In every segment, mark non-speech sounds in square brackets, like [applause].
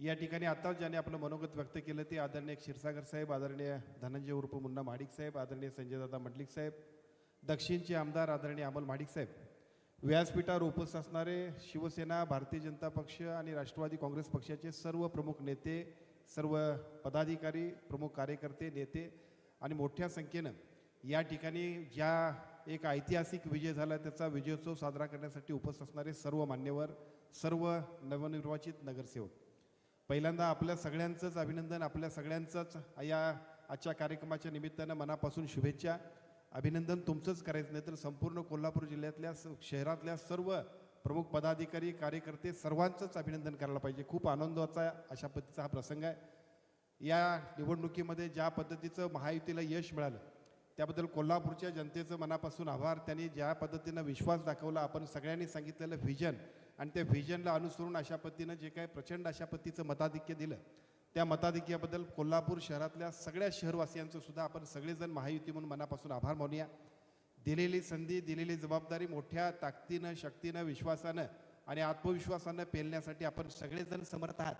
या ठिकाणी आताच ज्याने आपलं मनोगत व्यक्त केलं ते आदरणीय क्षीरसागर साहेब आदरणीय धनंजय उर्फ मुन्ना महाडिक साहेब आदरणीय संजयदादा मंडलिक साहेब दक्षिणचे आमदार आदरणीय अमोल महाडिक साहेब व्यासपीठावर उपस्थित असणारे शिवसेना भारतीय जनता पक्ष आणि राष्ट्रवादी काँग्रेस पक्षाचे सर्व प्रमुख नेते सर्व पदाधिकारी प्रमुख कार्यकर्ते नेते आणि मोठ्या संख्येनं या ठिकाणी ज्या एक ऐतिहासिक विजय झाला त्याचा विजयोत्सव साजरा करण्यासाठी उपस्थित असणारे सर्व मान्यवर सर्व नवनिर्वाचित नगरसेवक. पहिल्यांदा आपल्या सगळ्यांचंच अभिनंदन आपल्या सगळ्यांचंच या आजच्या कार्यक्रमाच्या निमित्तानं मनापासून शुभेच्छा. अभिनंदन तुमचंच करायचं नाही तर संपूर्ण कोल्हापूर जिल्ह्यातल्या स- शहरातल्या सर्व प्रमुख पदाधिकारी कार्यकर्ते सर्वांचंच अभिनंदन करायला पाहिजे. खूप आनंदाचा अशा पद्धतीचा हा प्रसंग आहे. या निवडणुकीमध्ये ज्या पद्धतीचं महायुतीला यश मिळालं त्याबद्दल कोल्हापूरच्या जनतेचं मनापासून आभार. त्यांनी ज्या पद्धतीनं विश्वास दाखवला आपण सगळ्यांनी सांगितलेलं व्हिजन आणि त्या व्हिजनला अनुसरून अशा पद्धतीनं जे काही प्रचंड अशा पद्धतीचं मताधिक्य दिलं त्या मताधिक्याबद्दल कोल्हापूर शहरातल्या सगळ्या शहरवासियांचं सुद्धा आपण सगळेजण महायुती म्हणून मनापासून आभार मानूया. दिलेली संधी दिलेली जबाबदारी मोठ्या ताकदीनं शक्तीनं विश्वासानं आणि आत्मविश्वासानं पेलण्यासाठी आपण सगळेजण समर्थ आहात.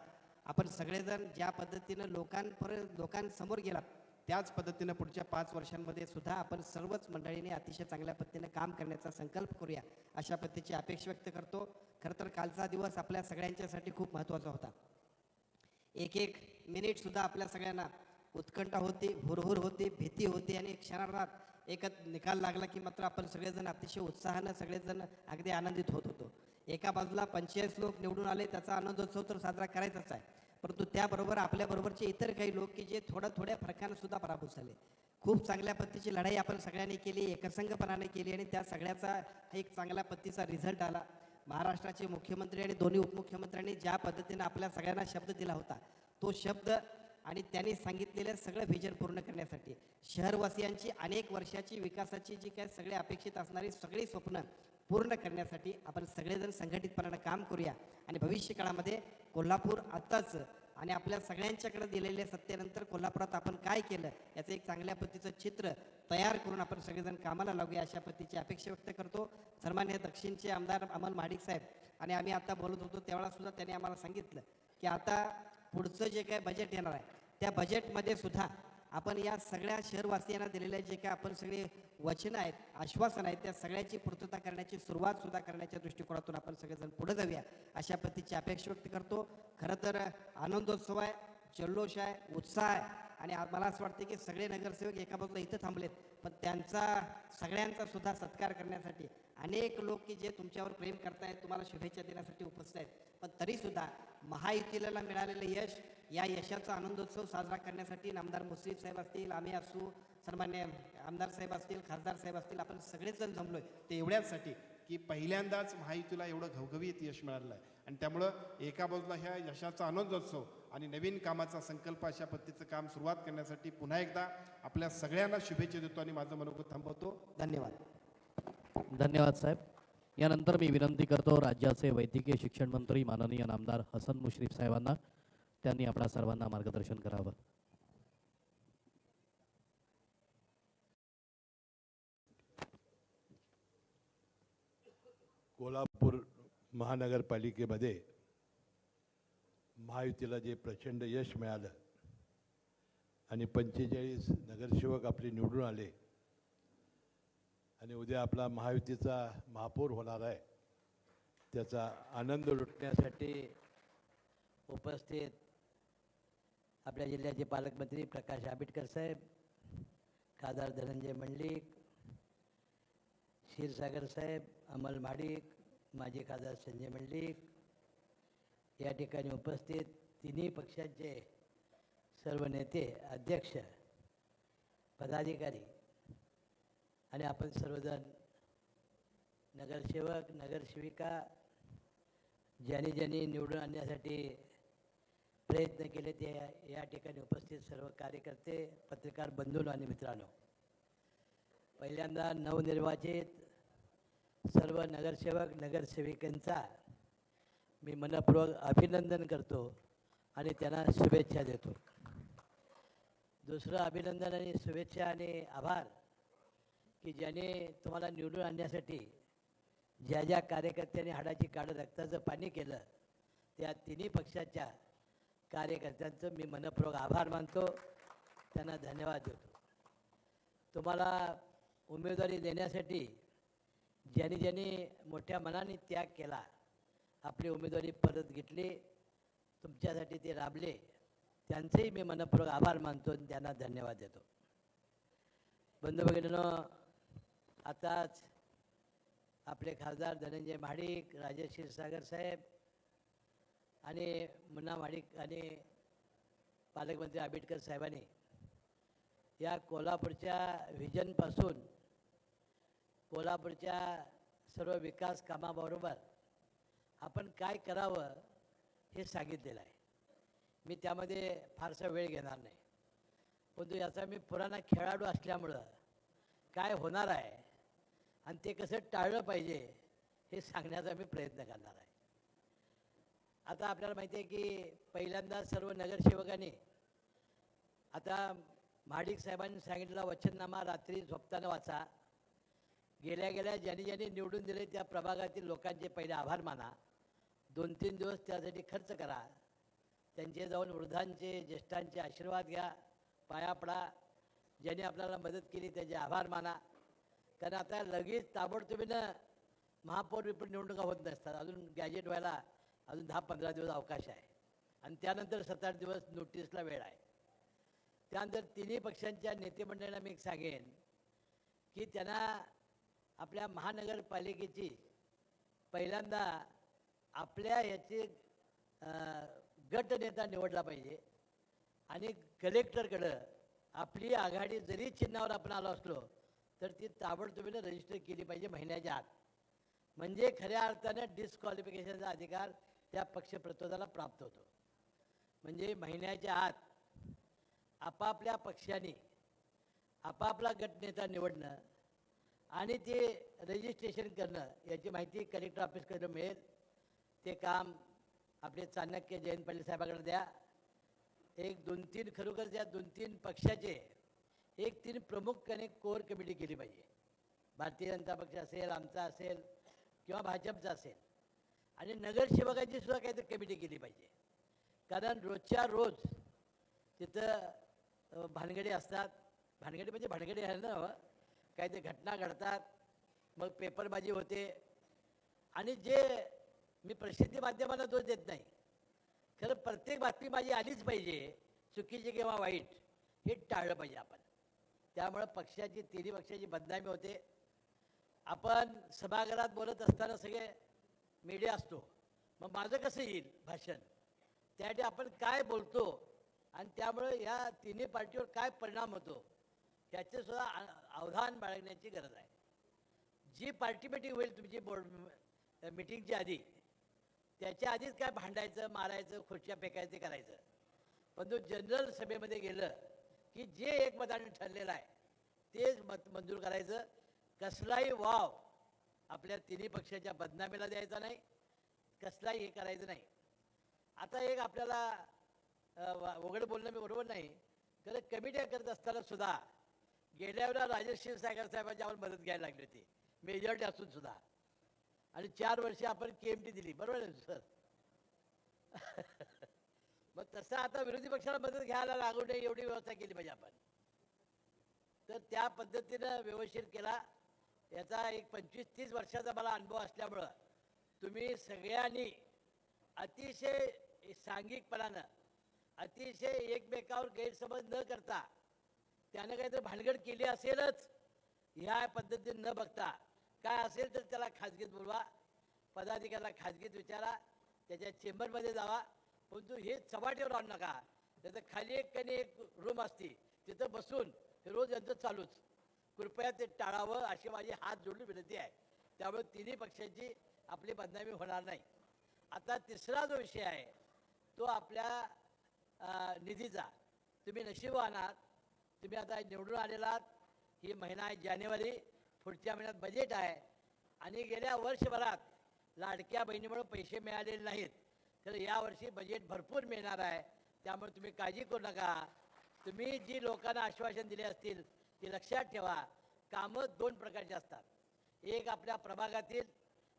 आपण सगळेजण ज्या पद्धतीनं लोकांपर्यंत लोकांसमोर गेला त्याच पद्धतीनं पुढच्या पाच वर्षांमध्ये सुद्धा आपण सर्वच मंडळीने अतिशय चांगल्या पद्धतीनं काम करण्याचा संकल्प करूया अशा पद्धतीची अपेक्षा व्यक्त करतो. खरं तर कालचा दिवस आपल्या सगळ्यांच्यासाठी खूप महत्त्वाचा होता. एक एक मिनिट सुद्धा आपल्या सगळ्यांना उत्कंठा होती हुरहुर होती भीती होती आणि क्षणार्धात एकच निकाल लागला की मात्र आपण सगळेजण अतिशय उत्साहानं सगळेजण अगदी आनंदित होत होतो. एका बाजूला पंचेचाळीस लोक निवडून आले त्याचा आनंदोत्सव तर साजरा करायचाच आहे. परंतु त्याबरोबर आपल्याबरोबरचे इतर काही लोक की जे थोड्या थोड्या फरकानं सुद्धा पराभूत झाले. खूप चांगल्या पद्धतीची लढाई आपण सगळ्यांनी केली एकसंघपणाने केली आणि त्या सगळ्याचा एक चांगल्या पद्धतीचा रिझल्ट आला. महाराष्ट्राचे मुख्यमंत्री आणि दोन्ही उपमुख्यमंत्र्यांनी ज्या पद्धतीनं आपल्या सगळ्यांना शब्द दिला होता तो शब्द आणि त्यांनी सांगितलेलं सगळं व्हिजन पूर्ण करण्यासाठी. शहरवासियांची अनेक वर्षाची विकासाची जी काय सगळे अपेक्षित असणारी सगळी स्वप्न पूर्ण करण्यासाठी आपण सगळेजण संघटितपणानं काम करूया. आणि भविष्य काळामध्ये कोल्हापूर आत्ताच आणि आपल्या सगळ्यांच्याकडे दिलेल्या सत्तेनंतर कोल्हापुरात आपण काय केलं याचं एक चांगल्या पद्धतीचं चित्र तयार करून आपण सगळेजण कामाला लागूया अशा पद्धतीची अपेक्षा व्यक्त करतो. सन्मान्य दक्षिणचे आमदार अमल महाडिक साहेब आणि आम्ही आता बोलत होतो तेव्हा सुद्धा त्यांनी आम्हाला सांगितलं की आता पुढचं जे काय बजेट येणार आहे त्या बजेटमध्ये सुद्धा आपण या सगळ्या शहरवासियांना दिलेले जे काय आपण सगळे वचनं आहेत आश्वासन आहेत त्या सगळ्याची पूर्तता करण्याची सुरुवात सुद्धा करण्याच्या दृष्टिकोनातून आपण सगळेजण पुढे जाऊया. अशा पद्धतीची अपेक्षा व्यक्त करतो. खरं तर आनंदोत्सव आहे जल्लोष आहे उत्साह आहे. आणि मला असं वाटतं की सगळे नगरसेवक एका बाजूला इथं थांबलेत. पण त्यांचा सगळ्यांचा सुद्धा सत्कार करण्यासाठी अनेक लोक की जे तुमच्यावर प्रेम करतायत तुम्हाला शुभेच्छा देण्यासाठी उपस्थित आहेत. पण तरीसुद्धा महायुतीला मिळालेलं यश या यशाचा आनंदोत्सव साजरा करण्यासाठी नामदार मुश्रीफ साहेब असतील आम्ही असू सन्मान्य आमदार साहेब असतील खासदार साहेब असतील आपण सगळेच जण जमलोय. ते एवढ्याचसाठी की पहिल्यांदाच महायुतीला एवढं घवघवीत यश मिळालेलं आहे. आणि त्यामुळं एका बाजूला ह्या यशाचा आनंदोत्सव आणि नवीन कामाचा संकल्प अशा पद्धतीचं काम सुरुवात करण्यासाठी पुन्हा एकदा आपल्या सगळ्यांना शुभेच्छा देतो आणि माझं मनोगत थांबवतो. धन्यवाद. धन्यवाद साहेब. यानंतर मी विनंती करतो राज्याचे वैद्यकीय शिक्षण मंत्री माननीय नामदार हसन मुश्रीफ साहेबांना. त्यांनी आपल्या सर्वांना मार्गदर्शन करावं. कोल्हापूर महानगरपालिकेमध्ये महायुतीला जे प्रचंड यश मिळालं आणि पंचेचाळीस नगरसेवक आपले निवडून आले आणि उद्या आपला महायुतीचा महापौर होणार आहे त्याचा आनंद लुटण्यासाठी उपस्थित आपल्या जिल्ह्याचे पालकमंत्री प्रकाश आंबेडकर साहेब खासदार धनंजय मंडलिक क्षीरसागर साहेब अमल माडिक माजी खासदार संजय मंडलिक या ठिकाणी उपस्थित तिन्ही पक्षांचे सर्व नेते अध्यक्ष पदाधिकारी आणि आपण सर्वजण नगरसेवक नगरसेविका ज्यांनी ज्यांनी निवडून आणण्यासाठी प्रयत्न केले ते या ठिकाणी उपस्थित सर्व कार्यकर्ते पत्रकार बंधून आणि मित्रांनो. पहिल्यांदा नवनिर्वाचित सर्व नगरसेवक नगरसेविकांचा मी मनपूर्वक अभिनंदन करतो आणि त्यांना शुभेच्छा देतो. दुसरं अभिनंदन आणि शुभेच्छा आणि आभार की ज्याने तुम्हाला निवडून आणण्यासाठी ज्या ज्या कार्यकर्त्यांनी हाडाची काढ रक्ताचं पाणी केलं त्या तिन्ही पक्षाच्या कार्यकर्त्यांचं मी मनपूर्वक आभार मानतो. त्यांना धन्यवाद देतो. तुम्हाला उमेदवारी देण्यासाठी ज्यांनी ज्यांनी मोठ्या मनाने त्याग केला आपली उमेदवारी परत घेतली तुमच्यासाठी ते राबले त्यांचेही मी मनपूर्वक आभार मानतो आणि त्यांना धन्यवाद देतो. बंधू भगिनीनं आताच आपले खासदार धनंजय महाडिक राजेश क्षीरसागर साहेब आणि मुन्ना माणिक आणि पालकमंत्री आंबेडकर साहेबांनी या कोल्हापूरच्या व्हिजनपासून कोल्हापूरच्या सर्व विकास कामाबरोबर आपण काय करावं हे सांगितलेलं आहे. मी त्यामध्ये फारसा वेळ घेणार नाही. परंतु याचा मी पुराणा खेळाडू असल्यामुळं काय होणार आहे आणि ते कसं टाळलं पाहिजे हे सांगण्याचा मी प्रयत्न करणार आहे. आता आपल्याला माहिती आहे की पहिल्यांदा सर्व नगरसेवकांनी आता महाडिक साहेबांनी सांगितलेला वचननामा रात्री झोपताना वाचा. गेल्या गेल्या ज्यांनी ज्यांनी निवडून दिले त्या प्रभागातील लोकांचे पहिले आभार माना. दोन तीन दिवस त्यासाठी खर्च करा. त्यांचे जाऊन वृद्धांचे ज्येष्ठांचे आशीर्वाद घ्या. पाया पडा. ज्यांनी आपल्याला मदत केली त्याचे आभार माना. कारण आता लगेच ताबडतोबीनं महापौर विपण निवडणुका होत नसतात. अजून गॅजेट व्हायला अजून दहा पंधरा दिवस अवकाश आहे. आणि त्यानंतर सात आठ दिवस नोटीसला वेळ आहे. त्यानंतर तिन्ही पक्षांच्या नेतेमंडळांना मी एक सांगेन की त्यांना आपल्या महानगरपालिकेची पहिल्यांदा आपल्या याची गट गटनेता निवडला पाहिजे. आणि कलेक्टरकडं आपली आघाडी जरी चिन्हावर आपण आलो असलो तर ती ताबडतोबीनं रजिस्टर केली पाहिजे महिन्याच्या आत. म्हणजे खऱ्या अर्थानं डिस्क्वालिफिकेशनचा अधिकार त्या पक्षप्रतोदाला प्राप्त होतो. म्हणजे महिन्याच्या आत आपापल्या पक्षाने आपापला गटनेता निवडणं आणि ते रजिस्ट्रेशन करणं याची माहिती कलेक्टर ऑफिसकडं मिळेल. ते काम आपले चाणक्य जयंत पाटील साहेबाकडे द्या. एक दोन तीन खरोखर त्या दोन तीन पक्षाचे एक तीन प्रमुखपणे कोर कमिटी केली पाहिजे. भारतीय जनता पक्ष असेल आमचा असेल किंवा भाजपचा असेल. आणि नगरसेवकाची सुद्धा काहीतरी कमिटी केली पाहिजे. कारण रोजच्या रोज तिथं भानगडी असतात. भानगडी म्हणजे भानगडी आहे ना काहीतरी घटना घडतात. मग पेपरबाजी होते. आणि जे मी प्रसिद्धी माध्यमाला दोष देत नाही खरं प्रत्येक बातमी माझी आलीच पाहिजे चुकीची किंवा वाईट हे टाळलं पाहिजे आपण. त्यामुळं पक्षाची तिन्ही पक्षाची बदनामी होते. आपण सभागृहात बोलत असताना सगळे मीडिया असतो. मग माझं कसं येईल भाषण? त्यासाठी आपण काय बोलतो? आणि त्यामुळं या तिन्ही पार्टीवर काय परिणाम होतो? याचंसुद्धा आ- अवधान बाळगण्याची गरज आहे. जी पार्टी मिटिंग होईल तुमची बोर्ड मिटिंगच्या आधी त्याच्या आधीच काय भांडायचं मारायचं खुर्च्या फेकायचं ते करायचं. पण तो जनरल सभेमध्ये गेलं की जे एकमताने ठरलेलं आहे तेच मत मंजूर करायचं. कसलाही वाव आपल्या तिन्ही पक्षाच्या बदनामीला द्यायचा नाही कसलाही हे करायचं नाही. आता एक आपल्याला अ, बोलणं मी बरोबर नाही तर कमिट्या करत असताना सुद्धा गेल्या वेळेला राजेश क्षीरसागर साहेबांची आपण मदत घ्यायला लागली होती मेजॉरिटी असून सुद्धा. आणि चार वर्षे आपण के एम टी दिली बरोबर आहे सर? [laughs] मग तसं आता विरोधी पक्षाला मदत घ्यायला लागू नये एवढी व्यवस्था केली पाहिजे आपण. तर त्या पद्धतीनं व्यवस्थित केला. याचा एक पंचवीस तीस वर्षाचा मला अनुभव असल्यामुळं तुम्ही सगळ्यांनी अतिशय सांघिकपणानं अतिशय एकमेकावर गैरसमज न करता त्यानं काहीतरी भानगड केली असेलच ह्या पद्धतीने न बघता. काय असेल तर त्याला खाजगीत बोलवा पदाधिकाऱ्याला खाजगीत विचारा त्याच्या चेंबरमध्ये जावा. परंतु हे चव्हाटेवर आणू नका. त्याचं खाली एक कणी एक रूम असते तिथं बसून हे रोज यांचं चालूच. कृपया ते टाळावं अशी माझी हात जोडून विनंती आहे. त्यामुळे तिन्ही पक्षांची आपली बदनामी होणार नाही. आता तिसरा जो विषय आहे तो आपल्या निधीचा. तुम्ही नशीब आणात तुम्ही आता निवडून आलेला आहात. ही महिना आहे जानेवारी. पुढच्या महिन्यात बजेट आहे. आणि गेल्या वर्षभरात लाडक्या बहिणीमुळे पैसे मिळालेले नाहीत. तर यावर्षी बजेट भरपूर मिळणार आहे. त्यामुळे तुम्ही काळजी करू नका. तुम्ही जी लोकांना आश्वासन दिले असतील ते लक्षात ठेवा. कामं दोन प्रकारची असतात. एक आपल्या प्रभागातील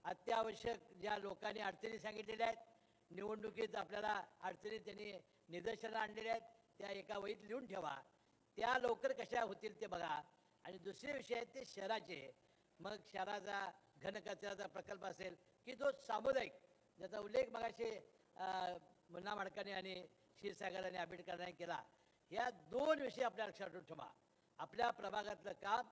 अत्यावश्यक ज्या लोकांनी अडचणी सांगितलेल्या आहेत निवडणुकीत आपल्याला अडचणी त्यांनी निदर्शनं आणलेल्या आहेत त्या एका वहीत लिहून ठेवा. त्या लवकर कशा होतील ते बघा. आणि दुसरे विषय आहेत ते शहराचे. मग शहराचा घनकचऱ्याचा प्रकल्प असेल की जो सामुदायिक ज्याचा उल्लेख मगाशी अं, मुन्ना माडकाने आणि क्षीरसागराने आंबेडकरांनी केला. या दोन विषय आपल्या लक्षात ठेवा. आपल्या प्रभागातलं काम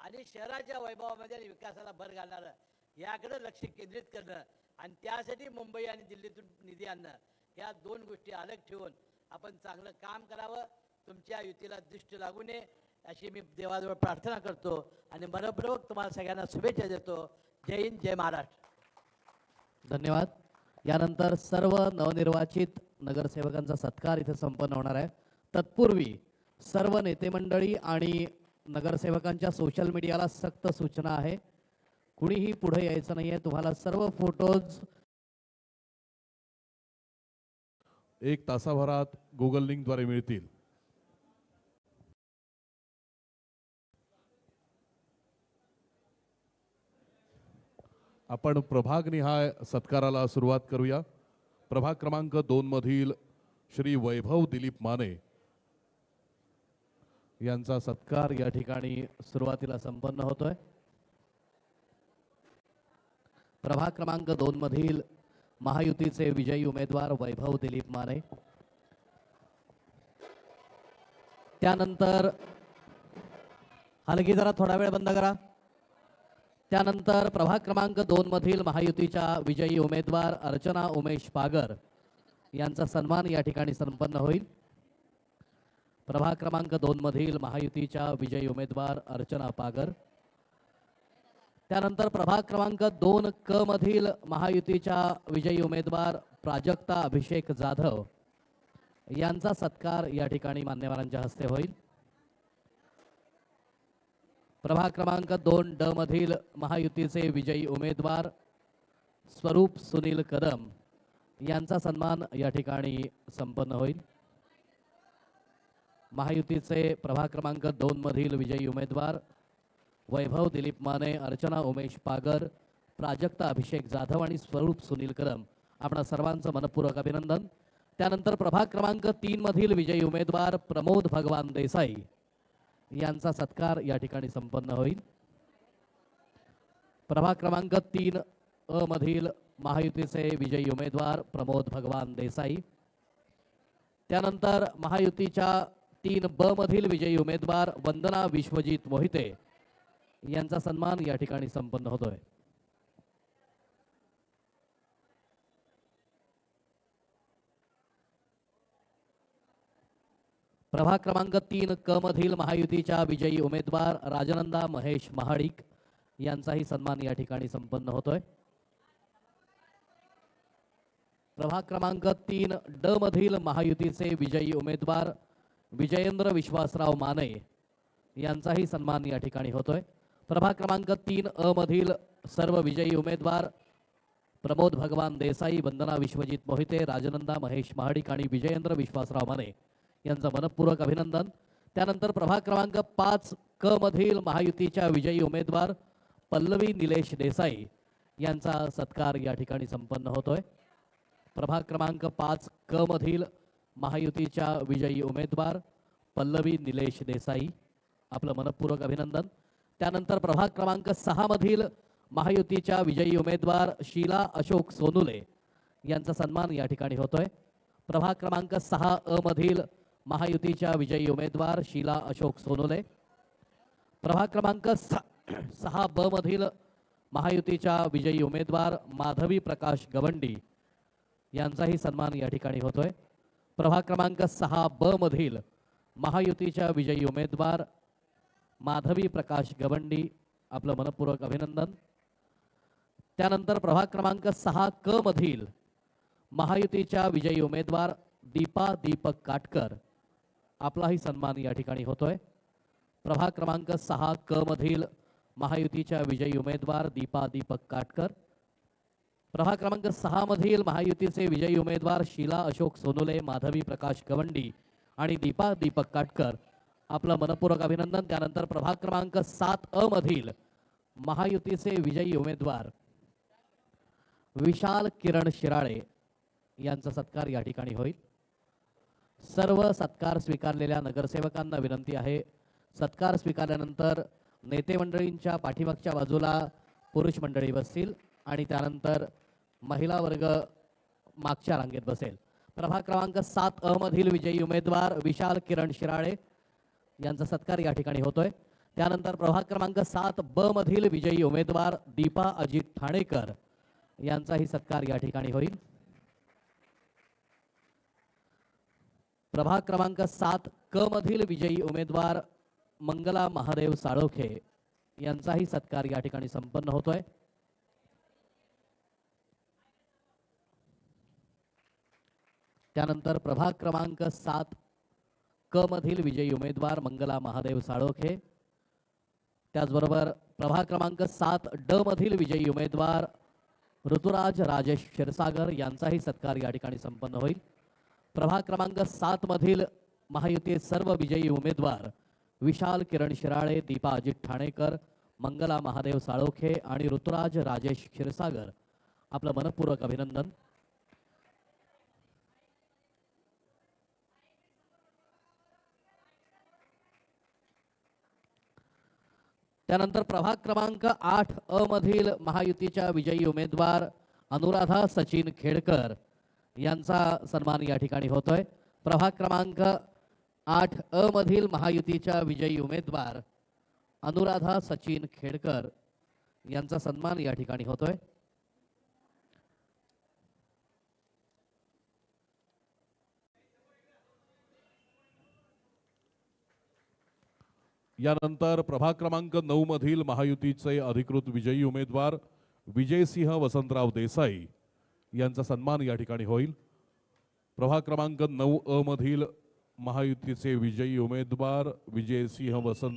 आणि शहराच्या वैभवामध्ये आणि विकासाला भर घालणारं याकडे लक्ष केंद्रित करणं आणि त्यासाठी मुंबई आणि दिल्लीतून निधी आणणं या दोन गोष्टी अलग ठेवून आपण चांगलं काम करावं तुमच्या युतीला दृष्ट लागू नये अशी मी देवाजवळ प्रार्थना करतो आणि मनपूर्वक तुम्हाला सगळ्यांना शुभेच्छा देतो. जय हिंद जय महाराष्ट्र. धन्यवाद. यानंतर सर्व नवनिर्वाचित नगरसेवकांचा सत्कार इथे संपन्न होणार आहे. तत्पूर्वी सर्व नेते मंडळी आणि नगरसेवकांच्या सोशल मीडियाला सक्त सूचना आहे. कुणीही पुढे यायचं नाही आहे तुम्हाला सर्व फोटोज एक तासाभरात गुगल लिंकद्वारे मिळतील. आपण प्रभागनिहाय सत्काराला सुरुवात करूया. प्रभाग क्रमांक दोन मधील श्री वैभव दिलीप माने यांचा सत्कार या ठिकाणी सुरुवातीला संपन्न होतोय. प्रभाग क्रमांक दोन मधील महायुतीचे विजयी उमेदवार वैभव दिलीप माने. त्यानंतर हलगी जरा थोडा वेळ बंद करा. त्यानंतर प्रभाग क्रमांक दोन मधील महायुतीच्या विजयी उमेदवार अर्चना उमेश पागर यांचा सन्मान या ठिकाणी संपन्न होईल. प्रभाग क्रमांक दोन मधील महायुतीच्या विजयी उमेदवार अर्चना पागर. त्यानंतर प्रभाग क्रमांक दोन क मधील महायुतीच्या विजयी उमेदवार प्राजक्ता अभिषेक जाधव यांचा सत्कार या ठिकाणी मान्यवरांच्या हस्ते होईल. प्रभाग क्रमांक दोन ड मधील महायुतीचे विजयी उमेदवार स्वरूप सुनील कदम यांचा सन्मान या ठिकाणी संपन्न होईल. महायुतीचे प्रभाग क्रमांक दोन मधील विजयी उमेदवार वैभव दिलीप माने अर्चना उमेश पागर प्राजक्ता अभिषेक जाधव आणि स्वरूप सुनील कदम आपणा सर्वांचं मनपूर्वक अभिनंदन. त्यानंतर प्रभाग क्रमांक तीन मधील विजयी उमेदवार प्रमोद भगवान देसाई यांचा सत्कार या ठिकाणी संपन्न होईल. प्रभाग क्रमांक तीन अ मधील महायुतीचे विजयी उमेदवार प्रमोद भगवान देसाई. त्यानंतर महायुतीच्या तीन ब मधील विजयी उमेदवार वंदना विश्वजित मोहिते यांचा सन्मान या ठिकाणी संपन्न होतोय. प्रभाग क्रमांक तीन क मधील महायुतीच्या विजयी उमेदवार राजनंदा महेश महाडिक यांचाही सन्मान या ठिकाणी संपन्न होतोय. प्रभाग क्रमांक तीन ड मधील महायुतीचे विजयी उमेदवार विजयेंद्र विश्वासराव माने यांचाही सन्मान या ठिकाणी होतोय. प्रभाग क्रमांक तीन अ मधील सर्व विजयी उमेदवार प्रमोद भगवान देसाई वंदना विश्वजित मोहिते राजनंदा महेश महाडिक आणि विजयेंद्र विश्वासराव माने यांचं मनपूर्वक अभिनंदन. त्यानंतर प्रभाग क्रमांक पाच क मधील महायुतीच्या विजयी उमेदवार पल्लवी निलेश देसाई यांचा सत्कार या ठिकाणी संपन्न होतोय. प्रभाग क्रमांक पाच क मधील महायुतीच्या विजयी उमेदवार पल्लवी निलेश देसाई. आपलं मनपूर्वक अभिनंदन. त्यानंतर प्रभाग क्रमांक सहा मधील महायुतीच्या विजयी उमेदवार शीला अशोक सोनुले यांचा सन्मान या ठिकाणी होतोय. प्रभाग क्रमांक सहा अ मधील महायुतीच्या विजयी उमेदवार शीला अशोक सोनुले. प्रभाग क्रमांक सहा सहा ब मधील महायुतीच्या विजयी उमेदवार माधवी प्रकाश गवंडी यांचाही सन्मान या ठिकाणी होतोय. प्रभाग क्रमांक सहा ब मधील महायुतीच्या विजयी उमेदवार माधवी प्रकाश गवंडी आपलं मनपूर्वक अभिनंदन. त्यानंतर प्रभाग क्रमांक सहा क मधील महायुतीच्या विजयी उमेदवार दीपा दीपक काटकर आपलाही सन्मान या ठिकाणी होतोय. प्रभाग क्रमांक सहा क मधील महायुतीच्या विजयी उमेदवार दीपा दीपक काटकर प्रभाग क्रमांक सहा मधील महायुतीचे विजयी उमेदवार शीला अशोक सोनुले माधवी प्रकाश गवंडी आणि दीपा दीपक काटकर. आपलं मनपूर्वक अभिनंदन. त्यानंतर प्रभाग क्रमांक सात अ मधील महायुतीचे विजयी उमेदवार विशाल किरण शिराळे यांचा सत्कार या ठिकाणी होईल. सर्व सत्कार स्वीकारलेल्या नगरसेवकांना विनंती आहे. सत्कार स्वीकारल्यानंतर नेते मंडळींच्या पाठीमागच्या बाजूला पुरुष मंडळी बसतील आणि त्यानंतर महिला वर्ग मागच्या रांगेत बसेल. प्रभाग क्रमांक सात अ मधील विजयी उमेदवार विशाल किरण शिराळे यांचा सत्कार या ठिकाणी होतोय. त्यानंतर प्रभाग क्रमांक सात ब मधील विजयी उमेदवार दीपा अजित ठाणेकर यांचाही सत्कार या ठिकाणी होईल. प्रभाग क्रमांक सात क मधील विजयी उमेदवार मंगला महादेव साळोखे यांचाही सत्कार या ठिकाणी संपन्न होतोय. त्यानंतर प्रभाग क्रमांक सात क मधील विजयी उमेदवार मंगला महादेव साळोखे. त्याचबरोबर प्रभाग क्रमांक सात ड मधील विजयी उमेदवार ऋतुराज राजेश क्षीरसागर यांचाही सत्कार या ठिकाणी संपन्न होईल. प्रभाग क्रमांक सात मधील महायुतीत सर्व विजयी उमेदवार विशाल किरण शिराळे दीपा अजित ठाणेकर मंगला महादेव साळोखे आणि ऋतुराज राजेश क्षीरसागर. आपलं मनपूर्वक अभिनंदन. त्यानंतर प्रभाग क्रमांक आठ अ मधील महायुतीच्या विजयी उमेदवार अनुराधा सचिन खेडकर यांचा सन्मान या ठिकाणी होतोय. प्रभाग क्रमांक आठ अ मधील महायुतीच्या विजयी उमेदवार अनुराधा सचिन खेडकर यांचा सन्मान या ठिकाणी होतोय. यानंतर प्रभाग क्रमांक नऊ मधील महायुतीचे अधिकृत विजयी उमेदवार विजयसिंह वसंतराव देसाई यांचा सन्मान या ठिकाणी होईल. प्रभाग क्रमांक नऊ अ मधील महायुतीचे विजयी उमेदवार विजयसिंह वसंत